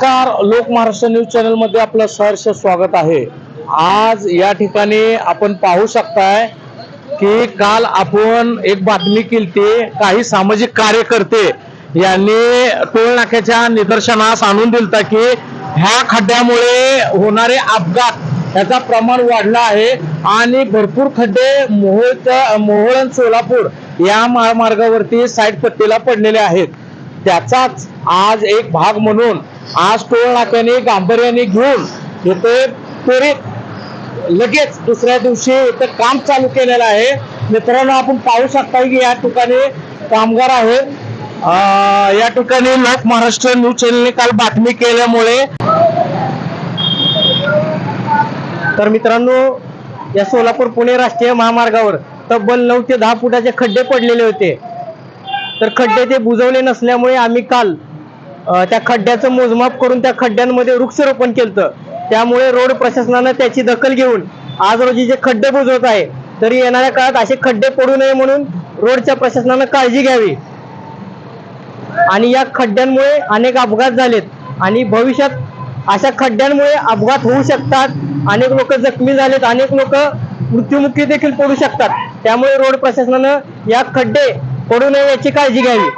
नमस्कार. लोक महाराष्ट्र न्यूज चॅनलमध्ये आपलं सहर्ष स्वागत आहे. आज या ठिकाणी आपण पाहू शकताय की काल आपण एक बातमी केली काही सामाजिक कार्यकर्ते यांनी टोल नाक्याच्या निदर्शनास आणून दिलता की ह्या खड्ड्यामुळे होणारे अपघात याचा प्रमाण वाढला आहे आणि भरपूर खड्डे मोहोळ मोहोळ सोलापूर या महामार्गावरती साईड पट्टीला पडलेले आहेत. त्याचाच आज एक भाग म्हणून आज टोळ नाक्याने गांभीर्याने घेऊन इथे त्वरित लगेच दुसऱ्या दिवशी इथं काम चालू केलेलं आहे. मित्रांनो आपण पाहू शकता की या ठिकाणी कामगार आहेत. या ठिकाणी लोक महाराष्ट्र न्यूज चॅनलने काल बातमी केल्यामुळे तर मित्रांनो या सोलापूर पुणे राष्ट्रीय महामार्गावर तब्बल नऊ ते दहा फुटाचे खड्डे पडलेले होते. तर खड्डे ते बुजवले नसल्यामुळे आम्ही काल त्या खड्ड्याचं मोजमाप करून त्या खड्ड्यांमध्ये वृक्षारोपण केलं त्यामुळे रोड प्रशासनानं त्याची दखल घेऊन आज रोजी जे खड्डे बुजवत आहे तरी येणाऱ्या काळात असे खड्डे पडू नये म्हणून रोडच्या प्रशासनानं काळजी घ्यावी. आणि या खड्ड्यांमुळे अनेक अपघात झालेत आणि भविष्यात अशा खड्ड्यांमुळे अपघात होऊ शकतात. अनेक लोक जखमी झालेत अनेक लोक मृत्युमुखी देखील पडू शकतात. त्यामुळे रोड प्रशासनानं या खड्डे पडू नये याची काळजी घ्यावी.